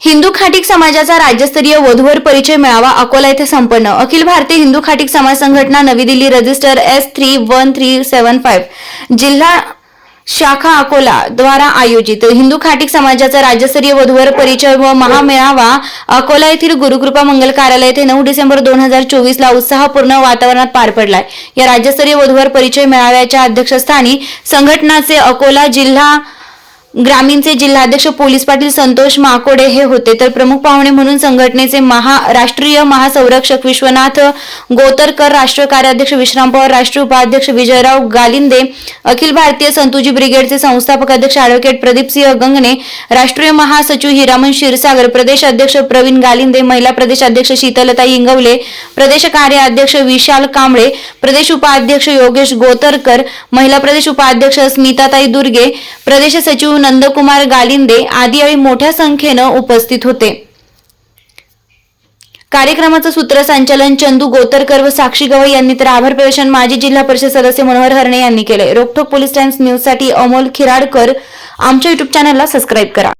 हिंदू खाटिक समाजाचा राज्यस्तरीय वधूवर परिचय मेळावा अकोला येथे संपन्न. अखिल भारतीय हिंदू खाटीक समाज संघटना नवी Delhi register S three one three seven five जिल्हा शाखा अकोला द्वारा आयोजित. हिंदू खाटीक समाजाचा राज्यस्तरीय वधूवर परिचय व महामेळावा अकोला येथील गुरुकृपा मंगल कार्यालय येथे नऊ डिसेंबर दोन हजार चोवीस ला उत्साहपूर्ण वातावरणात पार पडलाय. या राज्यस्तरीय वधूवर परिचय मेळाव्याच्या अध्यक्षस्थानी संघटनाचे अकोला जिल्हा ग्रामीणचे जिल्हाध्यक्ष पोलीस पाटील संतोष माकोडे हे होते. तर प्रमुख पाहुणे म्हणून संघटनेचे महा राष्ट्रीय महासंरक्षक विश्वनाथ गोतरकर राष्ट्रीय कार्याध्यक्ष विश्राम पवार राष्ट्रीय उपाध्यक्ष विजयराव गालिंदे अखिल भारतीय संतुजी ब्रिगेडचे संस्थापक अध्यक्ष अॅडव्होकेट प्रदीपसिंह गंगणे राष्ट्रीय महासचिव हिरामन क्षीरसागर प्रदेश अध्यक्ष प्रवीण गालिंदे महिला प्रदेश अध्यक्ष शीतलताई इंगवले प्रदेश कार्याध्यक्ष विशाल कांबळे प्रदेश उपाध्यक्ष योगेश गोतरकर महिला प्रदेश उपाध्यक्ष स्मिताताई दुर्गे प्रदेश सचिव नंदकुमार गालिंदे आदी यावेळी मोठ्या संख्येनं उपस्थित होते. कार्यक्रमाचं सूत्रसंचालन चंदू गोतरकर व साक्षी गवई यांनी तर आभार प्रदर्शन माजी जिल्हा परिषद सदस्य मनोहर हरणे यांनी केले रोखोक पोलीस टाइम्स न्यूजसाठी अमोल खिराडकर. आमच्या युट्यूब चॅनलला सबस्क्राईब करा.